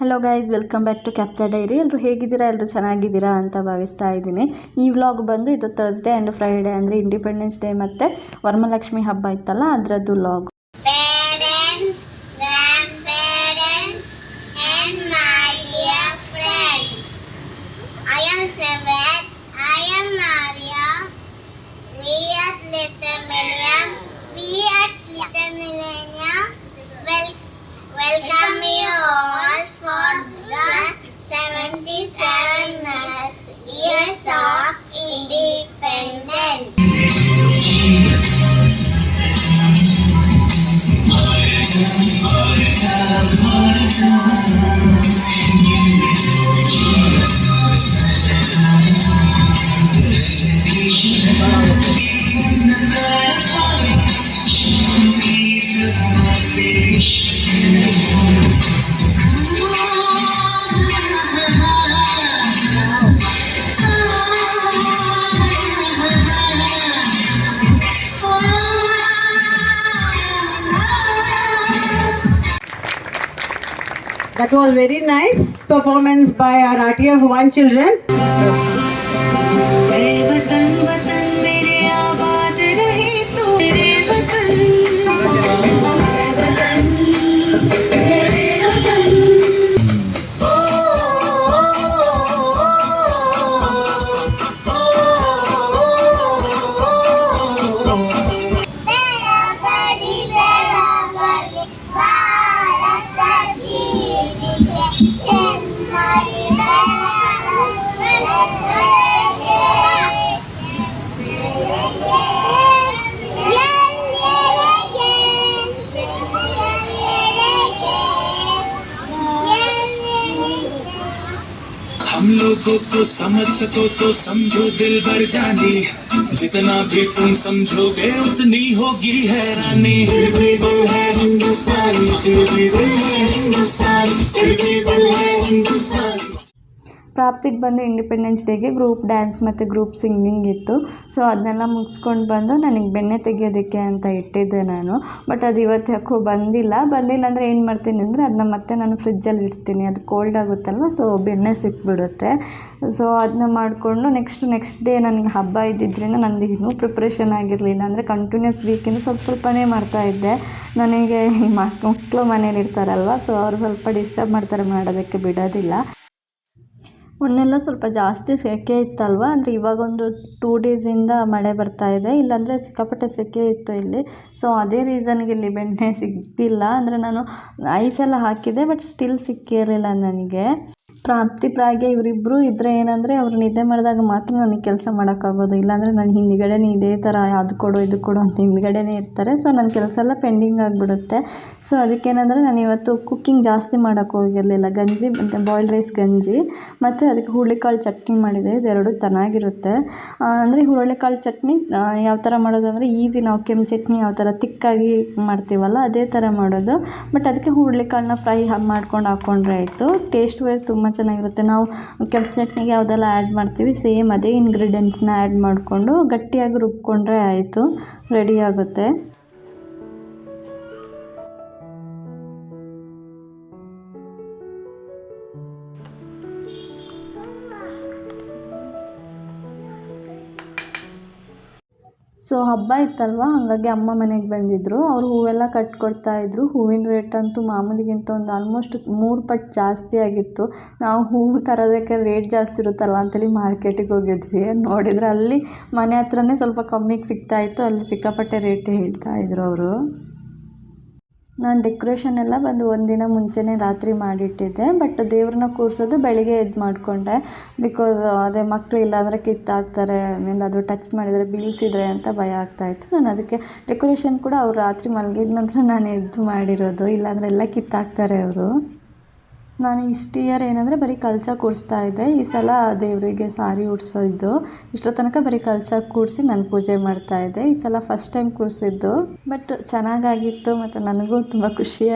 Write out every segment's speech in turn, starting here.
Hello guys welcome back to capture diary ಎಲ್ಲರೂ ಹೇಗಿದ್ದೀರಾ? ಎಲ್ಲರೂ ಚೆನ್ನಾಗಿದ್ದೀರಾ ಅಂತ ಭಾವಿಸ್ತಾ ಇದ್ದೀನಿ. ಈ ವ್ಲಾಗ್ ಬಂದು ಇದು ಥರ್ಸ್ಡೇ ಆ್ಯಂಡ್ ಫ್ರೈಡೇ ಅಂದರೆ ಇಂಡಿಪೆಂಡೆನ್ಸ್ ಡೇ ಮತ್ತು ವರಮಲಕ್ಷ್ಮಿ ಹಬ್ಬ ಇತ್ತಲ್ಲ, ಅದರದ್ದು vlog That was very nice performance by our RTF one children. हम तो समझ सको तो समझो दिल भर जानी। जितना भी तुम समझोगे उतनी होगी हैरानी। फिर भी दिल है हिंदुस्तानी, फिर भी दिल है हिंदुस्तानी, फिर भी दिल है हिंदुस्तानी। ಪ್ರಾಪ್ತಿಗೆ ಬಂದು ಇಂಡಿಪೆಂಡೆನ್ಸ್ ಡೇಗೆ ಗ್ರೂಪ್ ಡ್ಯಾನ್ಸ್ ಮತ್ತು ಗ್ರೂಪ್ ಸಿಂಗಿಂಗ್ ಇತ್ತು. ಸೊ ಅದನ್ನೆಲ್ಲ ಮುಗಿಸ್ಕೊಂಡು ಬಂದು ನನಗೆ ಬೆಣ್ಣೆ ತೆಗೆಯೋದಕ್ಕೆ ಅಂತ ಇಟ್ಟಿದ್ದೆ ನಾನು. ಬಟ್ ಅದು ಇವತ್ತು ಯಾಕೋ ಬಂದಿಲ್ಲ. ಬಂದಿಲ್ಲ ಅಂದರೆ ಏನು ಮಾಡ್ತೀನಿ ಅಂದರೆ ಅದನ್ನ ಮತ್ತೆ ನಾನು ಫ್ರಿಜ್ಜಲ್ಲಿ ಇಡ್ತೀನಿ. ಅದು ಕೋಲ್ಡ್ ಆಗುತ್ತಲ್ವ ಸೊ ಬೆಣ್ಣೆ ಸಿಕ್ಬಿಡುತ್ತೆ. ಸೊ ಅದನ್ನ ಮಾಡಿಕೊಂಡು ನೆಕ್ಸ್ಟ್ ನೆಕ್ಸ್ಟ್ ಡೇ ನನಗೆ ಹಬ್ಬ ಇದ್ದಿದ್ದರಿಂದ ನನಗೆ ಇನ್ನೂ ಪ್ರಿಪ್ರೇಷನ್ ಆಗಿರಲಿಲ್ಲ ಅಂದರೆ ಕಂಟಿನ್ಯೂಸ್ ವೀಕಿಂದ ಸ್ವಲ್ಪ ಸ್ವಲ್ಪನೇ ಮಾಡ್ತಾಯಿದ್ದೆ ನನಗೆ ಈ ಮಕ್ಕಳು ಮನೇಲಿ ಇರ್ತಾರಲ್ವ ಸೊ ಅವರು ಸ್ವಲ್ಪ ಡಿಸ್ಟರ್ಬ್ ಮಾಡ್ತಾರೆ, ಮಾಡೋದಕ್ಕೆ ಬಿಡೋದಿಲ್ಲ. ಮೊನ್ನೆಲ್ಲ ಸ್ವಲ್ಪ ಜಾಸ್ತಿ ಸೆಕೆ ಇತ್ತಲ್ವ? ಅಂದರೆ ಇವಾಗೊಂದು ಟೂ ಡೇಸಿಂದ ಮಳೆ ಬರ್ತಾ ಇದೆ. ಇಲ್ಲಾಂದರೆ ಸಿಕ್ಕಾಪಟ್ಟೆ ಸೆಕೆ ಇತ್ತು ಇಲ್ಲಿ. ಸೊ ಅದೇ ರೀಸನ್ಗೆ ಇಲ್ಲಿ ಬೆಣ್ಣೆ ಸಿಗ್ತಿಲ್ಲ. ಅಂದರೆ ನಾನು ಐಸೆಲ್ಲ ಹಾಕಿದೆ ಬಟ್ ಸ್ಟಿಲ್ ಸಿಕ್ಕಿರಲಿಲ್ಲ ನನಗೆ. ಪ್ರಾಪ್ತಿ ಪ್ರಾಗ್ಯ ಇವರಿಬ್ಬರು ಇದ್ದರೆ ಏನಂದರೆ ಅವ್ರು ನಿದ್ದೆ ಮಾಡಿದಾಗ ಮಾತ್ರ ನನಗೆ ಕೆಲಸ ಮಾಡೋಕ್ಕಾಗೋದು. ಇಲ್ಲಾಂದರೆ ನಾನು ಹಿಂದ್ಗಡೆನೇ ಇದೇ ಥರ ಅದು ಕೊಡು, ಇದು ಕೊಡು ಅಂತ ಹಿಂದ್ಗಡೆನೇ ಇರ್ತಾರೆ. ಸೊ ನನ್ನ ಕೆಲಸ ಎಲ್ಲ ಪೆಂಡಿಂಗ್ ಆಗಿಬಿಡುತ್ತೆ. ಸೊ ಅದಕ್ಕೇನಂದರೆ ನಾನು ಇವತ್ತು ಕುಕ್ಕಿಂಗ್ ಜಾಸ್ತಿ ಮಾಡೋಕ್ಕೆ ಹೋಗಿರಲಿಲ್ಲ. ಗಂಜಿ ಮತ್ತು ಬಾಯ್ಲ್ಡ್ ರೈಸ್ ಗಂಜಿ ಮತ್ತು ಅದಕ್ಕೆ ಹುರುಳಿಕಾಳು ಚಟ್ನಿ ಮಾಡಿದೆ. ಇದೆರಡು ಚೆನ್ನಾಗಿರುತ್ತೆ. ಅಂದರೆ ಹುರುಳಿಕಾಳು ಚಟ್ನಿ ಯಾವ ಥರ ಮಾಡೋದು ಅಂದರೆ ಈಸಿ ನಾವು ಕೆಂಪು ಚಟ್ನಿ ಯಾವ ಥರ ತಿಕ್ಕಾಗಿ ಮಾಡ್ತೀವಲ್ಲ ಅದೇ ಥರ ಮಾಡೋದು. ಬಟ್ ಅದಕ್ಕೆ ಹುರುಳಿಕಾಳನ್ನ ಫ್ರೈ ಮಾಡ್ಕೊಂಡು ಹಾಕ್ಕೊಂಡ್ರೆ ಆಯಿತು. ಟೇಸ್ಟ್ ವೈಸ್ ತುಂಬ ಚೆನ್ನಾಗಿರುತ್ತೆ. ನಾವು ಕೆಂಪು ಚಟ್ನಿಗೆ ಯಾವುದೆಲ್ಲ ಆ್ಯಡ್ ಮಾಡ್ತೀವಿ ಸೇಮ್ ಅದೇ ಇಂಗ್ರೀಡಿಯೆಂಟ್ಸ್ನ ಆ್ಯಡ್ ಮಾಡಿಕೊಂಡು ಗಟ್ಟಿಯಾಗಿ ರುಬ್ಕೊಂಡ್ರೆ ಆಯಿತು ರೆಡಿ ಆಗುತ್ತೆ. ಸೊ ಹಬ್ಬ ಇತ್ತಲ್ವ? ಹಾಗಾಗಿ ಅಮ್ಮ ಮನೆಗೆ ಬಂದಿದ್ದರು ಅವರು ಹೂವೆಲ್ಲ ಕಟ್ಕೊಡ್ತಾ ಇದ್ರು. ಹೂವಿನ ರೇಟ್ ಅಂತೂ ಮಾಮೂಲಿಗಿಂತ ಒಂದು ಆಲ್ಮೋಸ್ಟ್ ಮೂರು ಪಟ್ಟು ಜಾಸ್ತಿ ಆಗಿತ್ತು. ನಾವು ಹೂವು ತರೋದಕ್ಕೆ ರೇಟ್ ಜಾಸ್ತಿ ಇರುತ್ತಲ್ಲ ಅಂತೇಳಿ ಮಾರ್ಕೆಟಿಗೆ ಹೋಗಿದ್ವಿ. ನೋಡಿದ್ರೆ ಅಲ್ಲಿ ಮನೆ ಹತ್ರನೇ ಸ್ವಲ್ಪ ಕಮ್ಮಿಗೆ ಸಿಗ್ತಾ ಇತ್ತು. ಅಲ್ಲಿ ಸಿಕ್ಕಾಪಟ್ಟೆ ರೇಟ್ ಹೇಳ್ತಾ ಇದ್ರು ಅವರು. ನಾನು ಡೆಕೋರೇಷನ್ ಎಲ್ಲ ಬಂದು ಒಂದಿನ ಮುಂಚೆನೇ ರಾತ್ರಿ ಮಾಡಿಟ್ಟಿದ್ದೆ ಬಟ್ ದೇವ್ರನ್ನ ಕೂರಿಸೋದು ಬೆಳಿಗ್ಗೆ ಎದ್ದು ಮಾಡಿಕೊಂಡೆ. ಬಿಕಾಸ್ ಅದೇ ಮಕ್ಕಳು ಇಲ್ಲಾಂದರೆ ಕಿತ್ತಾಕ್ತಾರೆ ಅದು ಟಚ್ ಮಾಡಿದರೆ ಬೀಳ್ಸಿದ್ರೆ ಅಂತ ಭಯ ಆಗ್ತಾಯಿತ್ತು ನಾನು ಅದಕ್ಕೆ ಡೆಕೋರೇಷನ್ ಕೂಡ ಅವ್ರು ರಾತ್ರಿ ಮಲಗಿದ ನಂತರ ನಾನು ಎದ್ದು ಮಾಡಿರೋದು, ಇಲ್ಲಾಂದರೆ ಎಲ್ಲ ಕಿತ್ತಾಕ್ತಾರೆ ಅವರು. ನಾನು ಇಷ್ಟು ಇಯರ್ ಏನಂದರೆ ಬರೀ ಕಲ್ಚ ಕೂಡಿಸ್ತಾ ಇದ್ದೆ. ಈ ಸಲ ದೇವರಿಗೆ ಸಾರಿ ಉಡ್ಸೋದು. ಇಷ್ಟೋ ತನಕ ಬರೀ ಕಲ್ಚ ಕೂಡಿಸಿ ನಾನು ಪೂಜೆ ಮಾಡ್ತಾ ಇದ್ದೆ. ಈ ಸಲ ಫಸ್ಟ್ ಟೈಮ್ ಕೂಡಿಸಿದ್ದು ಬಟ್ ಚೆನ್ನಾಗಾಗಿತ್ತು ಮತ್ತು ನನಗೂ ತುಂಬ ಖುಷಿ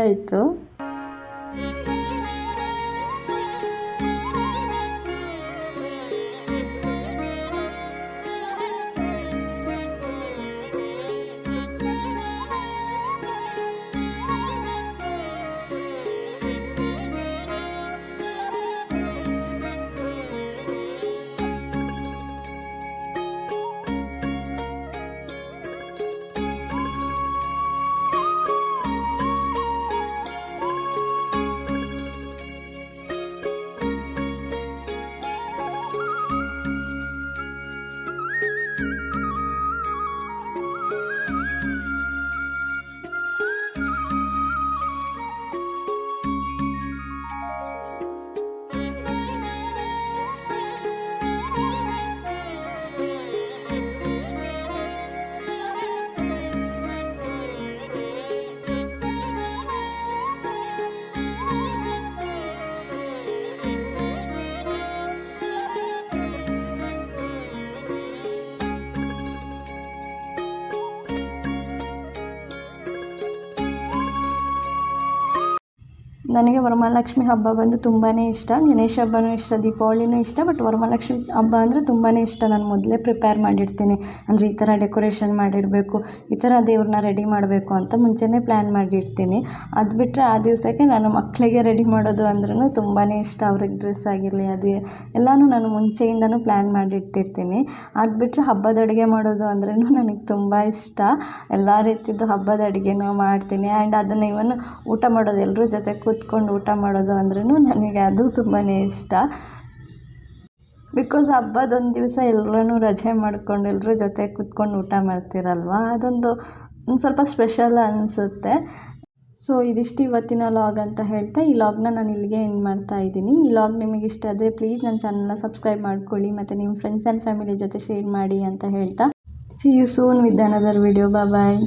ನನಗೆ ವರಮಹಾಲಕ್ಷ್ಮಿ ಹಬ್ಬ ಬಂದು ತುಂಬಾ ಇಷ್ಟ. ಗಣೇಶ ಹಬ್ಬನೂ ಇಷ್ಟ, ದೀಪಾವಳಿನೂ ಇಷ್ಟ ಬಟ್ ವರಮಹಾಲಕ್ಷ್ಮಿ ಹಬ್ಬ ಅಂದರೆ ತುಂಬಾ ಇಷ್ಟ. ನಾನು ಮೊದಲೇ ಪ್ರಿಪೇರ್ ಮಾಡಿರ್ತೀನಿ. ಅಂದರೆ ಈ ಥರ ಡೆಕೋರೇಷನ್ ಮಾಡಿಡಬೇಕು ಈ ಥರ ದೇವ್ರನ್ನ ರೆಡಿ ಮಾಡಬೇಕು ಅಂತ ಮುಂಚೆನೇ ಪ್ಲ್ಯಾನ್ ಮಾಡಿರ್ತೀನಿ. ಅದು ಬಿಟ್ಟರೆ ಆ ದಿವಸಕ್ಕೆ ನಾನು ಮಕ್ಕಳಿಗೆ ರೆಡಿ ಮಾಡೋದು ಅಂದ್ರೂ ತುಂಬಾ ಇಷ್ಟ. ಅವ್ರಿಗೆ ಡ್ರೆಸ್ ಆಗಿರಲಿ, ಅದು ಎಲ್ಲನೂ ನಾನು ಮುಂಚೆಯಿಂದನೂ ಪ್ಲ್ಯಾನ್ ಮಾಡಿಟ್ಟಿರ್ತೀನಿ. ಅದು ಬಿಟ್ಟರೆ ಹಬ್ಬದ ಅಡುಗೆ ಮಾಡೋದು ಅಂದ್ರೂ ನನಗೆ ತುಂಬ ಇಷ್ಟ. ಎಲ್ಲ ರೀತಿಯದು ಹಬ್ಬದ ಅಡುಗೆನೂ ಮಾಡ್ತೀನಿ. ಆ್ಯಂಡ್ ಅದನ್ನು ಇವನು ಊಟ ಮಾಡೋದು ಎಲ್ಲರೂ ಜೊತೆ ಕೂತ್ಕೊಂಡು ಊಟ ಮಾಡೋದು ಅಂದ್ರೂ ನನಗೆ ಅದು ತುಂಬಾ ಇಷ್ಟ. ಬಿಕಾಸ್ ಹಬ್ಬದೊಂದು ದಿವಸ ಎಲ್ಲರೂ ರಜೆ ಮಾಡ್ಕೊಂಡು ಎಲ್ಲರ ಜೊತೆ ಕೂತ್ಕೊಂಡು ಊಟ ಮಾಡ್ತೀರಲ್ವ? ಅದೊಂದು ಒಂದು ಸ್ವಲ್ಪ ಸ್ಪೆಷಲ್ ಅನಿಸುತ್ತೆ. ಸೊ ಇದಿಷ್ಟು ಇವತ್ತಿನ ಲಾಗ್ ಅಂತ ಹೇಳ್ತಾ, ಈ ಲಾಗ್ನ ನಾನು ಇಲ್ಲಿಗೆ ಎಂಡ್ ಮಾಡ್ತಾ ಇದ್ದೀನಿ. ಈ ಲಾಗ್ ನಿಮಗೆ ಇಷ್ಟ ಆದರೆ ಪ್ಲೀಸ್ ನನ್ನ ಚಾನಲ್ನ ಸಬ್ಸ್ಕ್ರೈಬ್ ಮಾಡ್ಕೊಳ್ಳಿ, ಮತ್ತು ನಿಮ್ಮ ಫ್ರೆಂಡ್ಸ್ ಆ್ಯಂಡ್ ಫ್ಯಾಮಿಲಿ ಜೊತೆ ಶೇರ್ ಮಾಡಿ ಅಂತ ಹೇಳ್ತಾ. See you soon with another video bye